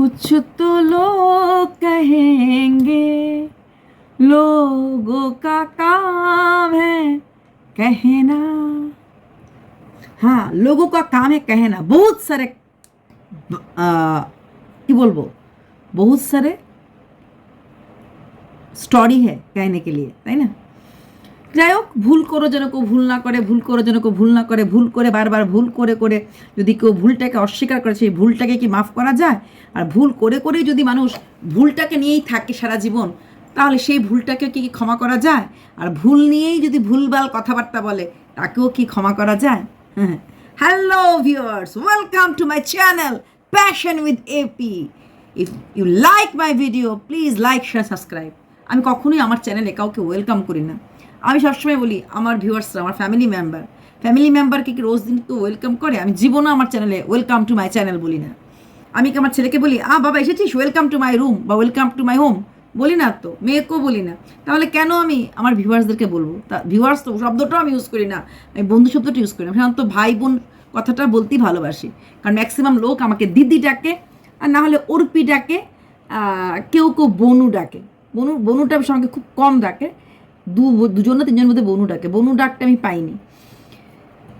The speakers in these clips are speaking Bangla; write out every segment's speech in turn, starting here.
कुछ तो लोग कहेंगे लोगों का काम है कहना हाँ लोगों का काम है कहना बहुत सारे आ, কি বলবো बहुत सारे স্টোরি है कहने के लिए তাই না যাই হোক, ভুল করো যেন কেউ ভুল না করে, ভুল করো যেন কেউ ভুল না করে, ভুল করে, বারবার ভুল করে করে যদি কেউ ভুলটাকে অস্বীকার করে, সেই ভুলটাকে কি মাফ করা যায়? আর ভুল করে, করেই যদি মানুষ ভুলটাকে নিয়েই থাকে সারা জীবন, তাহলে সেই ভুলটাকে কি ক্ষমা করা যায়? আর ভুল নিয়েই যদি ভুলভাল কথাবার্তা বলে, তাকেও কি ক্ষমা করা যায়? হ্যাঁ। Hello viewers welcome to my channel passion with AP if you like my video please like share subscribe আমি কখনোই আমার চ্যানেলে কাউকে ওয়েলকাম করি না। আমি সবসময় বলি, আমার ভিউয়ার্সরা আমার ফ্যামিলি মেম্বার ফ্যামিলি মেম্বারকে কি রোজ দিন কেউ ওয়েলকাম করে? আমি জীবনও আমার চ্যানেলে ওয়েলকাম টু মাই চ্যানেল বলি না। আমি কি আমার ছেলেকে বলি আ বাবা, এসেছিস? ওয়েলকাম টু মাই রুম বা ওয়েলকাম টু মাই হোম বলি না তো, মেয়েকেও বলি না। তাহলে কেন আমি আমার ভিউয়ার্সদেরকে বলব? তা ভিউয়ার্স তো শব্দটাও আমি ইউজ করি না। আমি বন্ধু শব্দটা ইউজ করি না। সাধারণত ভাই বোন কথাটা বলতেই ভালোবাসি। কারণ ম্যাক্সিমাম লোক আমাকে দিদি ডাকে, আর না হলে অর্পি ডাকে কেউ কেউ বনু ডাকে। বনু, বনুটা অবশ্য আমাকে খুব কম ডাকে। দু দুজন না তিনজনের মধ্যে বনু ডাকে। বনু ডাকটা আমি পাইনি।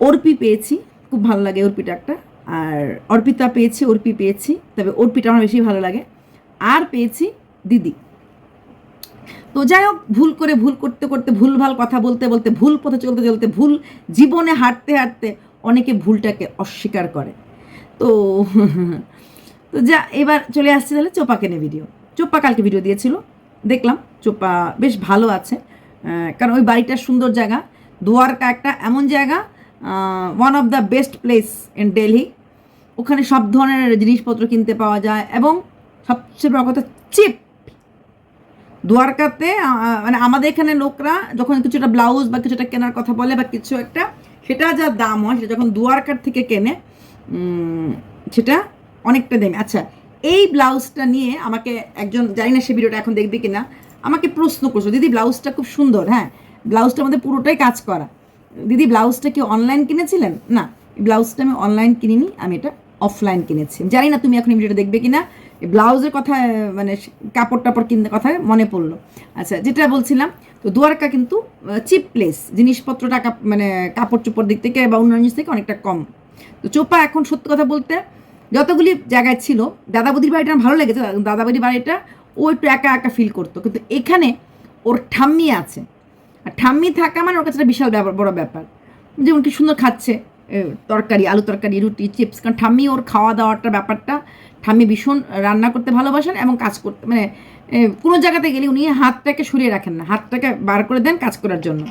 অর্পি পেয়েছি, খুব ভালো লাগে অর্পি ডাকটা। আর অর্পিতা পেয়েছি, অর্পি পেয়েছি, তবে অর্পিটা আমার বেশি ভালো লাগে। আর পেয়েছি দিদি। তো যাই হোক, ভুল করে ভুল করতে করতে ভুলভাল কথা বলতে বলতে, ভুল পথে চলতে চলতে ভুল, জীবনে হাঁটতে হাঁটতে অনেকে ভুলটাকে অস্বীকার করে। তো তো যা, এবার চলে আসছে তাহলে চোপাকে নিয়ে ভিডিও চোপা কালকে ভিডিও দিয়েছিল। দেখলাম চোপা বেশ ভালো আছে। কারণ ওই বাড়িটা সুন্দর জায়গা। দুয়ারকা একটা এমন জায়গা one of the best place in Delhi ওখানে সব ধরনের জিনিসপত্র কিনতে পাওয়া যায় এবং সবচেয়ে বড় কথা চিপ দ্বারকাতে আহ, মানে আমাদের এখানে লোকরা যখন কিছু একটা ব্লাউজ বা কিছু একটা কেনার কথা বলে বা কিছু একটা সেটা যা দাম হয় সেটা যখন দুয়ারকার থেকে কেনে সেটা অনেকটা দামি। আচ্ছা এই ব্লাউজটা নিয়ে আমাকে একজন জানি না সে ভিডিওটা এখন দেখবে কিনা আমাকে প্রশ্ন করছ, দিদি, ব্লাউজটা খুব সুন্দর হ্যাঁ ব্লাউজটা মধ্যে পুরোটাই কাজ করা। দিদি, ব্লাউজটা কি অনলাইন কিনেছিলেন? না ব্লাউজটা আমি অনলাইন কিনিনি, আমি এটা অফলাইন কিনেছি। জানি না তুমি এখন ভিডিওটা দেখবে কিনা ব্লাউজের কথা মানে কাপড় টাপড় কিনতে কথা মনে পড়ল। আচ্ছা যেটা বলছিলাম, তো দুয়ারকা কিন্তু চিপ প্লেস জিনিসপত্র টাকা মানে কাপড় চোপড় দিক থেকে বা অন্যান্য জিনিস থেকে অনেকটা কম। তো চোপা এখন সত্যি কথা বলতে, যতগুলি জায়গায় ছিল, দাদাবদির বাড়িটা ভালো লেগেছে, দাদাবদির বাড়িটা ও একটু একা একা ফিল করতো। কিন্তু এখানে ওর ঠাম্মি আছে। আর ঠাম্মি থাকা মানে ওর কাছে একটা বিশাল ব্যাপার, বড় ব্যাপার। যেমন কি সুন্দর খাচ্ছে তরকারি, আলু তরকারি, রুটি চিপস কারণ ঠাম্মি ওর খাওয়া দাওয়াটা ব্যাপারটা, ঠাম্মি ভীষণ রান্না করতে ভালোবাসেন এবং কাজ করতে মানে কোনো জায়গাতে গেলে উনি হাতটাকে সরিয়ে রাখেন না। হাতটাকে বার করে দেন কাজ করার জন্য।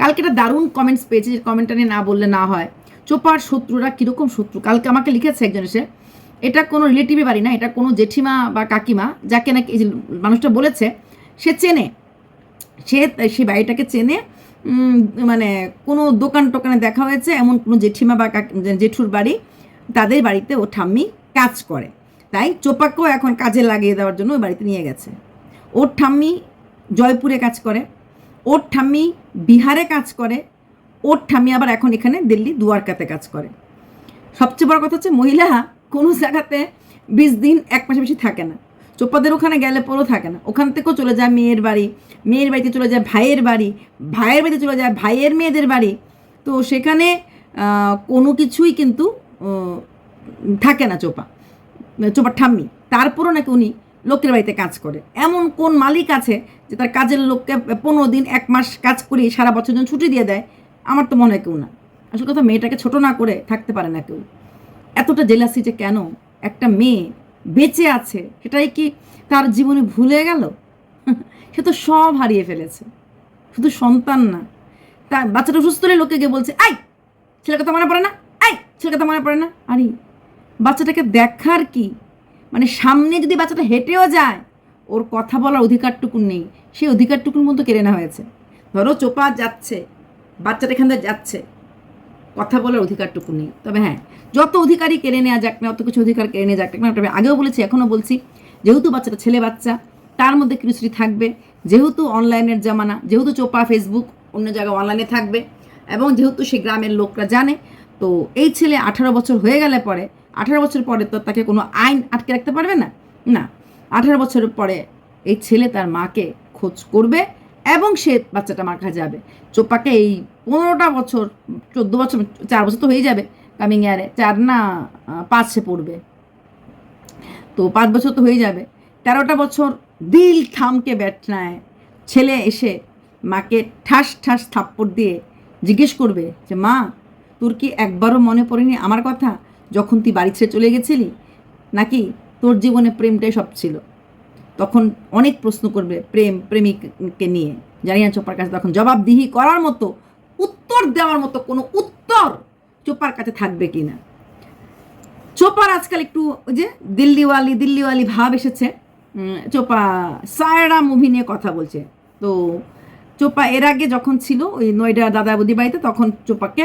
কালকে একটা দারুণ কমেন্টস পেয়েছে, যে কমেন্টটা নিয়ে না বললে না হয়। চোপার শত্রুরা কীরকম শত্রু? কালকে আমাকে লিখেছে একজন এসে এটা কোনো রিলেটিভের বাড়ি না, এটা কোনো জেঠিমা বা কাকিমা যাকে নাকি মানুষটা বলেছে, সে চেনে। সে সে বাড়িটাকে চেনে মানে কোনো দোকান টোকানে দেখা হয়েছে, এমন কোনো জেঠিমা বা জেঠুর বাড়ি, তাদের বাড়িতে ও ঠাম্মি কাজ করে। তাই চোপাকেও এখন কাজে লাগিয়ে দেওয়ার জন্য ওই বাড়িতে নিয়ে গেছে। ওর ঠাম্মি জয়পুরে কাজ করে, ওর ঠাম্মি বিহারে কাজ করে, ওর ঠাম্মি আবার এখন এখানে দিল্লি দুয়ারকাতে কাজ করে। সবচেয়ে বড় কথা হচ্ছে মহিলা কোনো জায়গাতে বিশ দিন এক মাসে বেশি থাকে না। চোপাদের ওখানে গেলে পরেও থাকে না। ওখান থেকেও চলে যায় মেয়ের বাড়ি, মেয়ের বাড়িতে চলে যায় ভাইয়ের বাড়ি, ভাইয়ের বাড়িতে চলে যায় ভাইয়ের মেয়েদের বাড়ি। তো সেখানে কোনো কিছুই কিন্তু থাকে না চোপা, চোপার ঠাম্মি। তারপরও নাকি উনি লোকের বাড়িতে কাজ করে। এমন কোন মালিক আছে যে তার কাজের লোককে পনেরো দিন, এক মাস কাজ করি সারা বছর জন্য ছুটি দিয়ে দেয়? আমার তো মনে হয় কেউ না। আসল কথা, মেয়েটাকে ছোট না করে থাকতে পারে না কেউ। এতটা জেলাসি যে কেন? একটা মেয়ে বেঁচে আছে, সেটাই কি তার জীবনে ভুলে গেল? সে তো সব হারিয়ে ফেলেছে। শুধু সন্তান না। তা বাচ্চাটা সুস্থ হলে লোকে গিয়ে বলছে আই ছেলে কথা মনে পড়ে না। আই ছেলে কথা মনে পড়ে না। আরে, বাচ্চাটাকে দেখার কি? মানে সামনে যদি বাচ্চাটা হেঁটেও যায়, ওর কথা বলার অধিকারটুকু নেই। সেই অধিকারটুকুর মতো কেড়ে নেওয়া হয়েছে। ধরো চোপা যাচ্ছে, বাচ্চাটা এখান যাচ্ছে। কথা বলার অধিকারটুকু নেই। তবে হ্যাঁ যত অধিকারই কেড়ে নেওয়া যাক না, অত কিছু অধিকার কেড়ে নেওয়া যাক না, তবে আগেও বলেছি, এখনও বলছি, যেহেতু বাচ্চাটা ছেলে বাচ্চা, তার মধ্যে কিউরিয়াসিটি থাকবে। যেহেতু অনলাইনের জামানা, যেহেতু চোপা, ফেসবুক, অন্য জায়গায় অনলাইনে থাকবে, এবং যেহেতু সে গ্রামের লোকরা জানে, তো এই ছেলে আঠারো বছর হয়ে গেলে পরে, আঠারো বছর পরে তো তাকে কোনো আইন আটকে রাখতে পারবে না? না, আঠারো বছর পরে এই ছেলে তার মাকে খোঁজ করবে এবং সে বাচ্চাটা মার কাছে যাবে। চোপাকে এই পনেরোটা বছর, চোদ্দ বছর, চার বছর তো হয়ে যাবে কামিং ইয়ারে চার না পাঁচ পড়বে। তো পাঁচ বছর তো হয়ে যাবে। তেরোটা বছর দিল থামকে নেয় ছেলে এসে মাকে ঠাস ঠাস থাপ্পড় দিয়ে জিজ্ঞেস করবে যে, মা, তোর কি একবারও মনে পড়েনি আমার কথা? যখন তুই বাড়ি ছেড়ে চলে গেছিলি, নাকি তোর জীবনে প্রেমটাই সব ছিল? তখন অনেক প্রশ্ন করবে প্রেম, প্রেমিককে নিয়ে। জানি না চোপার কাছে তখন জবাবদিহি করার মতো, উত্তর দেওয়ার মতো কোনো উত্তর চোপার কাছে থাকবে কি না। চোপার আজকাল একটু ওই যে দিল্লিওয়ালি দিল্লিওয়ালি ভাব এসেছে। চোপা সায়রা মুভি নিয়ে কথা বলছে। তো চোপা এর আগে যখন ছিল ওই নয়ডা দাদা বৌদি বাড়িতে, তখন চোপাকে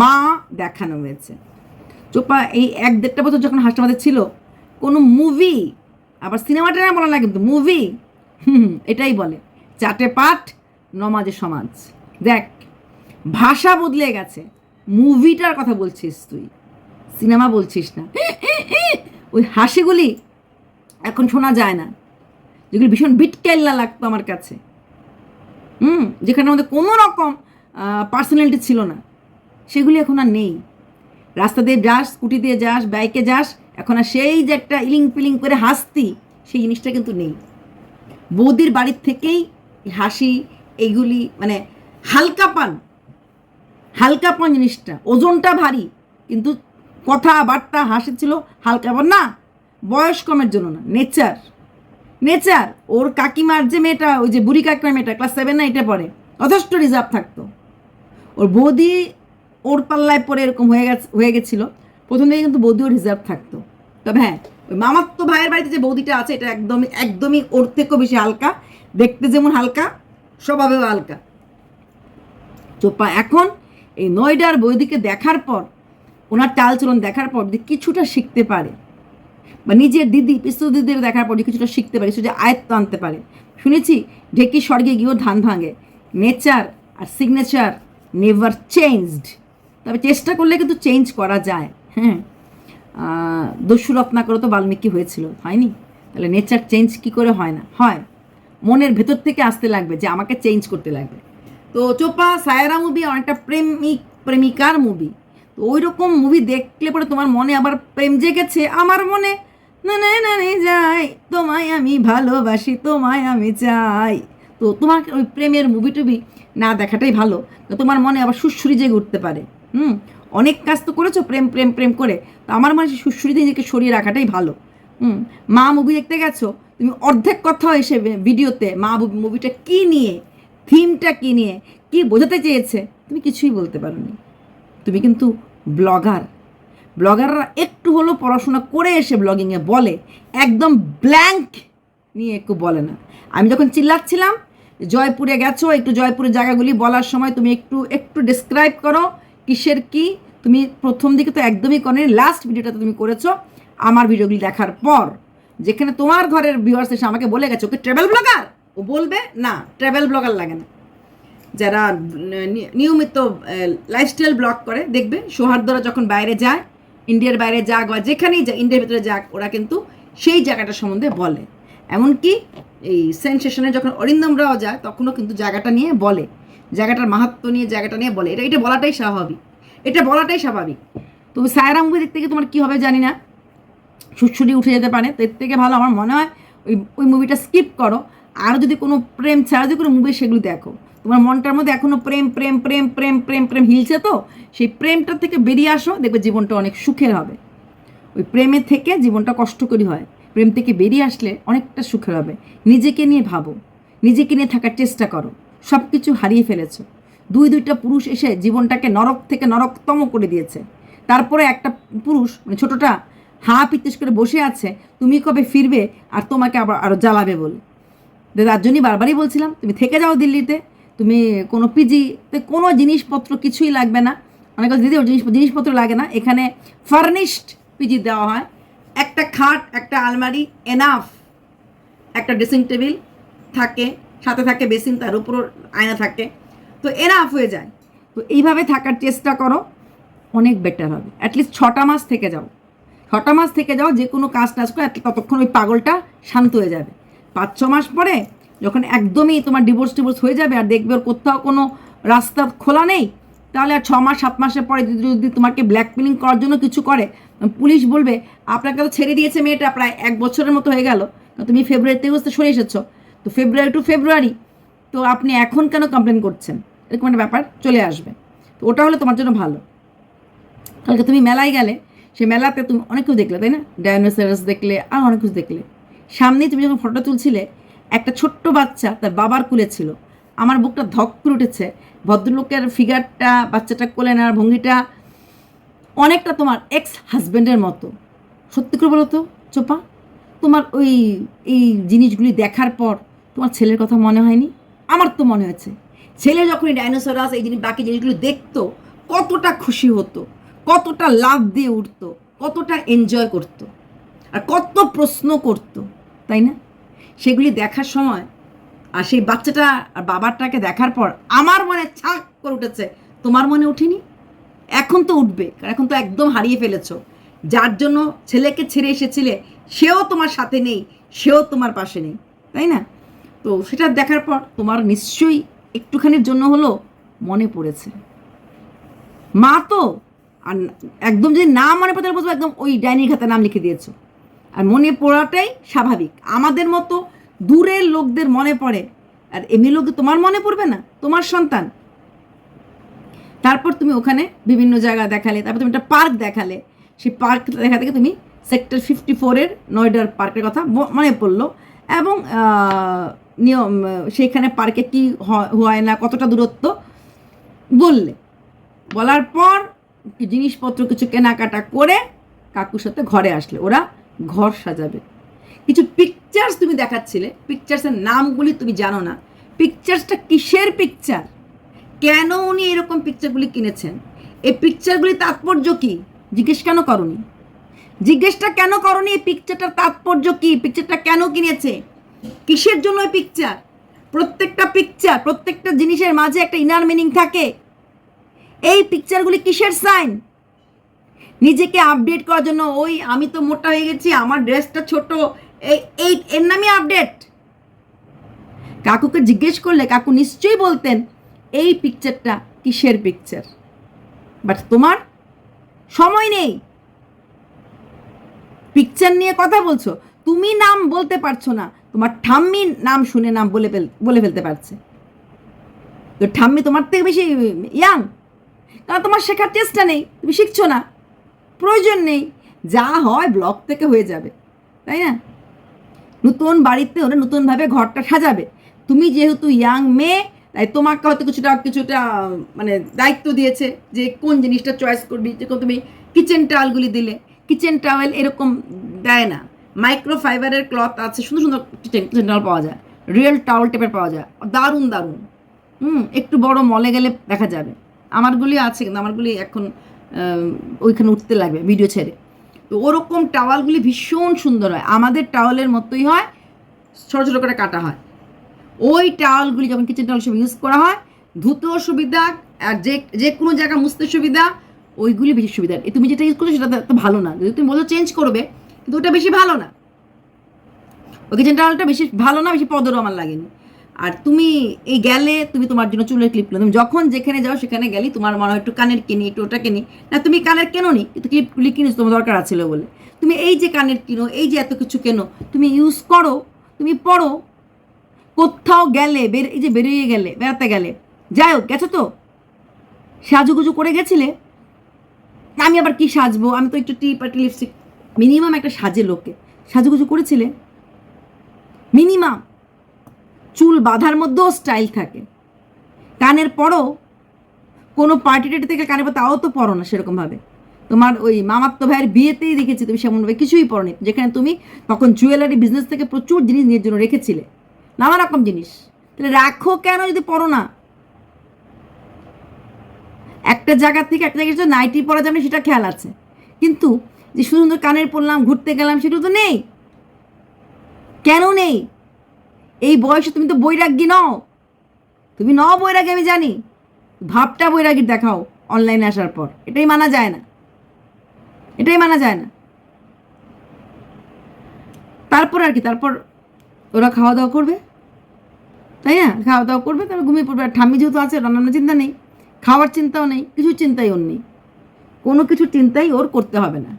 মা দেখানো হয়েছে। চোপা এই এক দেড়টা বছর যখন হাসপাতালে ছিল, কোনো মুভি আবার সিনেমাটা না বলা না কিন্তু মুভি হুম এটাই বলে। চাটে পাঠ নমাজে সমাজ। দেখ, ভাষা বদলে গেছে। মুভিটার কথা বলছিস তুই। সিনেমা বলছিস না। ওই হাসিগুলি এখন শোনা যায় না। যেগুলি ভীষণ বিটকেল্লা লাগতো আমার কাছে। হুম, যেখানে আমাদের কোনো রকম পার্সোনালিটি ছিল না। সেগুলি এখন আর নেই। রাস্তা দিয়ে যাস, স্কুটি দিয়ে যাস বাইকে যাস এখন আর সেই যে একটা ইলিং পিলিং করে হাসতি, সেই জিনিসটা কিন্তু নেই। বৌদির বাড়ির থেকেই হাসি, এইগুলি মানে হালকা পান হালকা পান জিনিসটা। ওজনটা ভারী, কিন্তু কথাবার্তা, হাসি ছিল হালকা পান না, বয়স কমের জন্য না, নেচার। নেচার, ওর কাকিমার যে মেয়েটা, ওই যে বুড়ি কাকিমার মেয়েটা ক্লাস সেভেন না এটা পড়ে, যথেষ্ট রিজার্ভ থাকতো। ওর বৌদি ওর পাল্লায় পরে এরকম হয়ে গেছে, হয়ে গেছিল প্রথম থেকে কিন্তু বৌদিও রিজার্ভ থাকতো। তবে হ্যাঁ ওই মামাত্ম ভাইয়ের বাড়িতে যে বৌদিটা আছে, এটা একদমই একদমই ওর থেকেও বেশি হালকা। দেখতে যেমন হালকা, স্বভাবেও হালকা। চোপা এখন এই নয়ডার বৌদিকে দেখার পর, ওনার চালচলন দেখার পর যদি কিছুটা শিখতে পারে। বা নিজের দিদি পিস্তু দিদির দেখার পর কিছুটা শিখতে পারে সেটা আয়ত্ত আনতে পারে। শুনেছি, ঢেকি স্বর্গে গিয়েও ধান ভাঙে। নেচার আর সিগনেচার নেভার চেঞ্জড তবে চেষ্টা করলে কিন্তু চেঞ্জ করা যায়। হ্যাঁ। দস্যু রত্নাকর তো বাল্মীকি হয়েছিল, হয়নি? তাহলে নেচার চেঞ্জ কি করে হয় না? হয়। মনের ভেতর থেকে আসতে লাগবে যে আমাকে চেঞ্জ করতে লাগবে। তো চোপা, সায়রা মুভি অনেকটা প্রেমিক, প্রেমিকার মুভি তো ওই রকম মুভি দেখলে পরে তোমার মনে আবার প্রেম জেগেছে? আমার মনে, না না যাই। তোমায় আমি ভালোবাসি, তোমায় আমি চাই। তো তোমার ওই প্রেমের মুভি টুবি না দেখাটাই ভালো। তোমার মনে আবার সুশ্রী জেগে উঠতে পারে। হুম? অনেক কাজ তো করেছ, প্রেম প্রেম প্রেম করে। তো আমার মনে হয় সুশ্রীতে নিজেকে সরিয়ে রাখাটাই ভালো। হুম, মা মুভি দেখতে গেছো? তুমি অর্ধেক কথা এসে ভিডিওতে মা মুভিটা কী নিয়ে থিমটা কী নিয়ে, কি বোঝাতে চেয়েছে, তুমি কিছুই বলতে পারোনি। তুমি কিন্তু ব্লগার ব্লগাররা একটু হলেও পড়াশোনা করে এসে ব্লগিংয়ে বলে, একদম ব্ল্যাঙ্ক নিয়ে একটু বলে না। আমি যখন চিল্লাচ্ছিলাম, জয়পুরে গেছো, একটু জয়পুরের জায়গাগুলি বলার সময় তুমি একটু একটু ডিসক্রাইব করো, কিসের কি তুমি প্রথম দিকে তো একদমই করনি লাস্ট ভিডিওটা তুমি করেছ আমার ভিডিওগুলি দেখার পর। যেখানে তোমার ঘরের ভিউয়ার্স এসে আমাকে বলে গেছে, ওকে ট্রাভেল ব্লগার ও বলবে, না ট্রাভেল ব্লগার লাগে না। যারা নিয়মিত লাইফস্টাইল ব্লগ করে, দেখবে সৌহার্দ্যরা যখন বাইরে যায় ইন্ডিয়ার বাইরে যাক বা যেখানেই যায় ইন্ডিয়ার ভিতরে যাক, ওরা কিন্তু সেই জায়গাটা সম্বন্ধে বলে। এমনকি এই সেন্সেশনে যখন অরিন্দমরাও যায়, তখনও কিন্তু জায়গাটা নিয়ে বলে। জায়গাটার মাহাত্ম নিয়ে, জায়গাটা নিয়ে বলে। এটা এটা বলাটাই স্বাভাবিক। এটা বলাটাই স্বাভাবিক। তো সায়রা মুভি দেখতে গিয়ে তোমার কী হবে জানি না। সুচ্ছুটি উঠে যেতে পারে। তো এর থেকে ভালো আমার মনে হয় ওই ওই মুভিটা স্কিপ করো। আরও যদি কোনো প্রেম ছাড়া যদি কোনো মুভি সেগুলো দেখো। তোমার মনটার মধ্যে এখনও প্রেম প্রেম প্রেম প্রেম প্রেম প্রেম হিলছে তো? সেই প্রেমটার থেকে বেরিয়ে আসো, দেখবে জীবনটা অনেক সুখের হবে। ওই প্রেমের থেকে জীবনটা কষ্টকরী হয়। প্রেম থেকে বেরিয়ে আসলে অনেকটা সুখের হবে। নিজেকে নিয়ে ভাবো। নিজেকে নিয়ে থাকার চেষ্টা করো। সব কিছু হারিয়ে ফেলেছো। দুই দুইটা পুরুষ এসে জীবনটাকে নরক থেকে নরকতম করে দিয়েছে। তারপরে একটা পুরুষ মানে ছোটোটা, হা পিত্তিস করে বসে আছে, তুমি কবে ফিরবে আর তোমাকে আবার আরও জ্বালাবে বলে? তার জন্যই বারবারই বলছিলাম, তুমি থেকে যাও দিল্লিতে, তুমি কোনো পিজিতে কোনো জিনিসপত্র কিছুই লাগবে না। অনেক দিদি জিনিস, জিনিসপত্র লাগে না। এখানে ফার্নিশড পিজি দেওয়া হয়। একটা খাট, একটা আলমারি এনাফ একটা ড্রেসিং টেবিল থাকে, সাথে থাকে বেসিন, তার উপর আয়না থাকে। তো এনাফ হয়ে যায়। তো এইভাবে থাকার চেষ্টা করো, অনেক বেটার হবে। অ্যাটলিস্ট ছটা মাস থেকে যাও। ছটা মাস থেকে যাও, যে কোনো কাজ টাজ করে ততক্ষণ ওই পাগলটা শান্ত হয়ে যাবে। পাঁচ, ছ মাস পরে যখন একদমই তোমার ডিভোর্স টিভোর্স হয়ে যাবে আর দেখবে ওর কোথাও কোনো রাস্তা খোলা নেই, তাহলে আর ছ মাস, সাত মাসের পরে যদি যদি তোমাকে ব্ল্যাকমেলিং করার জন্য কিছু করে পুলিশ বলবে, আপনাকে তো ছেড়ে দিয়েছে মেয়েটা, প্রায় এক বছরের মতো হয়ে গেল। তুমি ফেব্রুয়ারিতে বুঝতে সরে এসেছ। তো ফেব্রুয়ারি টু ফেব্রুয়ারি তো আপনি এখন কেন কমপ্লেন করছেন? এরকম একটা ব্যাপার চলে আসবে। তো ওটা হলে তোমার জন্য ভালো। কালকে তুমি মেলায় গেলে সেই মেলাতে তুমি অনেক কিছু দেখলে, তাই না? ডায়নোসেরাস দেখলে, আর অনেক কিছু দেখলে। সামনেই তুমি যখন ফটোটা তুলছিলে, একটা ছোট্ট বাচ্চা তার বাবার কুলে ছিল। আমার বুকটা ধক করে উঠেছে। ভদ্রলোকের ফিগারটা বাচ্চাটা কোলে নেওয়ার ভঙ্গিটা অনেকটা তোমার এক্স হাজব্যান্ডের মতো। সত্যি করে বলো তো, চোপা, তোমার ওই, এই জিনিসগুলি দেখার পর তোমার ছেলের কথা মনে হয়নি? আমার তো মনে হয়েছে। ছেলে যখন ডাইনোসরাস এই জিনিস, বাকি জিনিসগুলো দেখতো, কতটা খুশি হতো, কতটা লাভ দিয়ে উঠতো, কতটা এনজয় করতো, আর কত প্রশ্ন করতো, তাই না? সেগুলি দেখার সময়, আর সেই বাচ্চাটা আর বাবারটাকে দেখার পর আমার মনে ছাক করে উঠেছে, তোমার মনে উঠিনি? এখন তো উঠবে, কারণ এখন তো একদম হারিয়ে ফেলেছ। যার জন্য ছেলেকে ছেড়ে এসেছিলে, সেও তোমার সাথে নেই, সেও তোমার পাশে নেই, তাই না? তো সেটা দেখার পর তোমার নিশ্চয়ই একটুখানির জন্য হলো মনে পড়েছে। মা তো, আর একদম যদি না মনে পড়ে তাহলে বুঝব একদম ওই ডাইনির খাতে নাম লিখে দিয়েছ। আর মনে পড়াটাই স্বাভাবিক। আমাদের মতো দূরের লোকদের মনে পড়ে। আর এমনি লোক তোমার মনে পড়বে না, তোমার সন্তান। তারপর তুমি ওখানে বিভিন্ন জায়গা দেখালে, তারপর তুমি একটা পার্ক দেখালে। সেই পার্ক দেখা থেকে তুমি সেক্টর ফিফটি ফোরের নয়ডার পার্কের কথা মনে পড়ল। এবং নিয়ম সেইখানে পার্কে কি হয়- না, কতটা দূরত্ব, বললে। বলার পর জিনিসপত্র কিছু কেনাকাটা করে কাকুর সাথে ঘরে আসলে, ওরা ঘর সাজাবে। কিছু পিকচার্স তুমি দেখাচ্ছিলে পিকচার্সের নামগুলি তুমি জানো না। পিকচার্সটা কিসের পিকচার কেন উনি এরকম পিকচারগুলি কিনেছেন? এই পিকচারগুলি তাৎপর্য কি? জিজ্ঞেস কেন করনি? জিজ্ঞেসটা কেন করনি? এই পিকচারটার তাৎপর্য কি? পিকচারটা কেন কিনেছে? কিসের জন্য এই পিকচার প্রত্যেকটা পিকচার প্রত্যেকটা জিনিসের মাঝে একটা ইনার মিনিং থাকে। এই পিকচারগুলি কিসের সাইন নিজেকে আপডেট করার জন্য, ওই, আমি তো মোটা হয়ে গেছি, আমার ড্রেসটা ছোট। এই এই, এর নামই আপডেট কাকুকে জিজ্ঞেস করলে কাকু নিশ্চয়ই বলতেন, এই পিকচারটা কিসের পিকচার বাট তোমার সময় নেই। পিকচার নিয়ে কথা বলছো, তুমি নাম বলতে পারছ না। তোমার ঠাম্মি নাম শুনে নাম বলে বলে ফেলতে পারছে। তো ঠাম্মি তোমার থেকে বেশি ইয়াং কারণ তোমার শেখার চেষ্টা নেই, তুমি শিখছো না। প্রয়োজন নেই, যা হয় ব্লক থেকে হয়ে যাবে, তাই না? নতুন বাড়িতে ওরা নতুনভাবে ঘরটা সাজাবে। তুমি যেহেতু ইয়াং মেয়ে, তাই তোমাকে হয়তো কিছুটা কিছুটা মানে দায়িত্ব দিয়েছে যে কোন জিনিসটা চয়েস করবি, যেরকম তুমি কিচেন টাওয়ালগুলি দিলে। কিচেন টাওয়েল এরকম দেয় না। মাইক্রো ফাইবারের ক্লথ আছে, সুন্দর সুন্দর কিচেন টাওয়াল পাওয়া যায়। রিয়েল টাওয়াল টাইপের পাওয়া যায়। দারুণ দারুণ। হুম, একটু বড় মলে গেলে দেখা যাবে। আমারগুলি আছে, কিন্তু আমারগুলি এখন ওইখানে উঠতে লাগবে ভিডিও ছেড়ে। তো ওরকম টাওয়ালগুলি ভীষণ সুন্দর হয়। আমাদের টাওয়ালের মতোই হয়, ছোটো ছোটো করে কাটা হয়। ওই টাওয়ালগুলি যখন কিচেন টাওয়াল হিসেবে ইউজ করা হয়, ধুতেও সুবিধা, আর যে যে কোনো জায়গা মুছতে সুবিধা ওইগুলি বেশি সুবিধা। তুমি যেটা ইউজ করছ সেটা তো ভালো না। যদি তুমি বলো চেঞ্জ করবে, কিন্তু ওটা বেশি ভালো না। ওই কিচেন টাওয়ালটা বেশি ভালো না, বেশি পদরও আমার লাগেনি। আর তুমি এই গেলে তুমি তোমার জন্য চুলের ক্লিপ তুমি যখন যেখানে যাও, সেখানে গেলি তোমার মনে হয় একটু কানের কিনি, একটু ওটা কিনি। না, তুমি কানের কেনো নি? কিন্তু ক্লিপগুলি কিনেছো, তোমার দরকার আছিল বলে। তুমি এই যে কানের কিনো, এই যে এত কিছু কেনো, তুমি ইউজ করো, তুমি পড়ো। কোথাও গেলে, বের এই যে বেরিয়ে গেলে, বেড়াতে গেলে। যাই হোক, গেছো তো? সাজুগুজু করে গেছিলে? আমি আবার কি সাজবো? আমি তো একটু টিপ একটা লিপস্টিক মিনিমাম একটা সাজে লোকে সাজুগুজু করেছিলে? মিনিমাম চুল বাঁধার মধ্যেও স্টাইল থাকে। কানের পরও কোনো পার্টি টাটি থেকে পর তাও তো পরো না সেরকমভাবে। তোমার ওই মামাত্ম ভাইয়ের বিয়েতেই দেখেছি তুমি সেমনভাবে কিছুই পরনি। যেখানে তুমি তখন জুয়েলারি বিজনেস থেকে প্রচুর জিনিস নিজের জন্য রেখেছিলে। নানা রকম জিনিস। তাহলে রাখো কেন যদি পরো না? একটা জায়গা থেকে একটা জায়গায় নাইটি পরা যাবে, সেটা খেয়াল আছে। কিন্তু যে সুন্দর কানের পরলাম, ঘুরতে গেলাম, সেটা তো নেই। কেন নেই? এই বয়সে তুমি তো বৈরাগ্যী নও। তুমি নও বৈরাগী আমি জানি। ভাবটা বৈরাগীর দেখাও অনলাইনে আসার পর। এটাই মানা যায় না। এটাই মানা যায় না। তারপর আর কি, তারপর ওরা খাওয়া দাওয়া করবে। তাই না? খাওয়া দাওয়া করবে, তারপর ঘুমিয়ে পড়বে। আর ঠাম্মি যেহেতু আছে রান্নার চিন্তা নেই। খাওয়ার চিন্তাও নেই, কিছু চিন্তাই ওর নেই। কোনো কিছু চিন্তাই ওর করতে হবে না।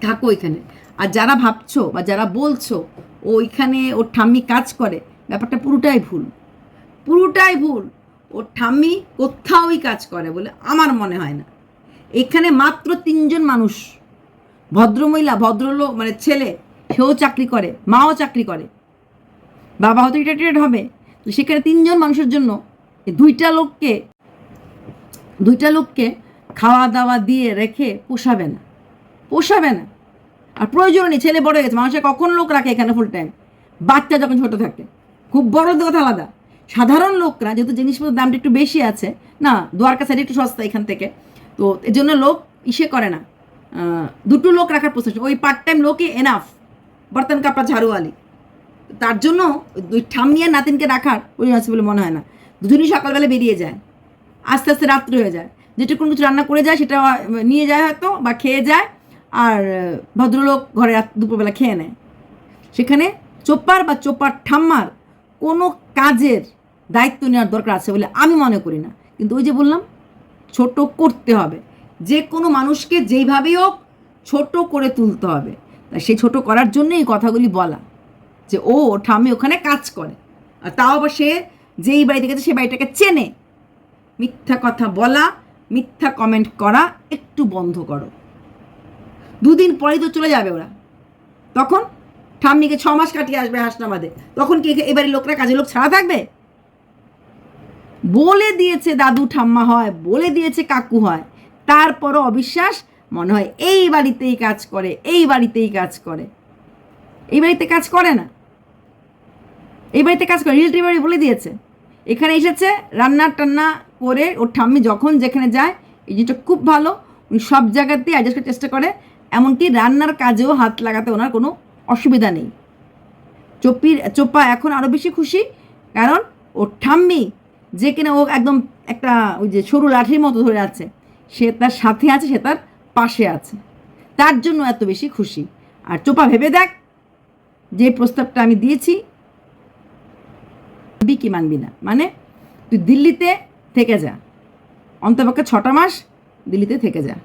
থাকো এখানে আর যারা ভাবছ বা যারা বলছো, ও ওইখানে ওর ঠাম্মি কাজ করে, ব্যাপারটা পুরোটাই ভুল। পুরোটাই ভুল। ওর ঠাম্মি কোথাওই কাজ করে বলে আমার মনে হয় না। এখানে মাত্র তিনজন মানুষ। ভদ্রমহিলা, ভদ্রলোক মানে ছেলে, সেও চাকরি করে, মাও চাকরি করে। বাবা হয়তো রিটায়ার্ড হবে। তো সেখানে তিনজন মানুষের জন্য দুইটা লোককে দুইটা লোককে খাওয়া দাওয়া দিয়ে রেখে পোষাবে না। পোষাবে না। আর প্রয়োজন নেই, ছেলে বড় হয়ে গেছে, মানুষের কখন লোক রাখে এখানে ফুল টাইম বাচ্চা যখন ছোট থাকে, খুব বড় কথা আলাদা। সাধারণ লোকরা, যেহেতু জিনিসপত্রের দামটা একটু বেশি আছে, না দ্বারকা সাইডে একটু সস্তা এখান থেকে, তো এর জন্য লোক ইসে করে না। দুটো লোক রাখার প্রচেষ্টা ওই পার্ট টাইম লোকই এনাফ বর্তন কাপড় ঝাড়ুয়ালি তার জন্য ওই ঠাম্মি আর নাতিনকে রাখার ওই আছে বলে মনে হয় না। দুজনই সকালবেলা বেরিয়ে যায়। আস্তে আস্তে রাত্রি হয়ে যায়। যেটুকুন কিছু রান্না করে যায়, সেটা নিয়ে যায় হয়তো বা খেয়ে যায়, আর, ভদ্রলোক ঘরে দুপুরবেলা খেয়ে নেয়। সেখানে চোপার বা চোপার ঠাম্মার কোনো কাজের দায়িত্ব নেওয়ার দরকার আছে বলে আমি মনে করি না। কিন্তু ওই যে বললাম, ছোট করতে হবে। যে কোনো মানুষকে যেইভাবেই হোক ছোট করে তুলতে হবে। তাই সেই ছোট করার জন্য এই কথাগুলি বলা। যে ও, ঠাম্মি ওখানে কাজ করে। আর তাও আবার সে যেই বাড়িতে গেছে সেই বাড়িটাকে চেনে। মিথ্যা কথা বলা, মিথ্যা কমেন্ট করা একটু বন্ধ করো। দুদিন পরেই তো চলে যাবে ওরা। তখন ঠাম্মিকে ছ মাস কাটিয়ে আসবে হাসনাবাদে। তখন কি এবারে লোকরা কাজে লোক ছাড়া থাকবে? বলে দিয়েছে দাদু ঠাম্মা হয়, বলে দিয়েছে কাকু হয়। তারপরও অবিশ্বাস, মনে হয় এই বাড়িতেই কাজ করে, এই বাড়িতেই কাজ করে। এই বাড়িতে কাজ করে না। এই বাড়িতে কাজ করে, রিলেটিভ বাড়ি বলে দিয়েছে। এখানে এসেছে, রান্না টান্না করে ওর ঠাম্মি যখন যেখানে যায়, এই জিনিসটা খুব ভালো। উনি সব জায়গাতেই অ্যাডজাস্ট করার চেষ্টা করে, এমনকি রান্নার কাজেও হাত লাগাতে ওনার কোনো অসুবিধা নেই। চোপির চোপা এখন আরও বেশি খুশি, কারণ ওর ঠাম্মি যে কিনা ও একদম একটা ওই যে সরু লাঠির মতো ধরে আছে, সে তার সাথে আছে, সে তার পাশে আছে। তার জন্য এত বেশি খুশি। আর চোপা ভেবে দেখ, যে প্রস্তাবটা আমি দিয়েছি মানবি কি মানবি না? মানে তুই দিল্লিতে থেকে যা। অন্তপক্ষে ছটা মাস দিল্লিতে থেকে যা।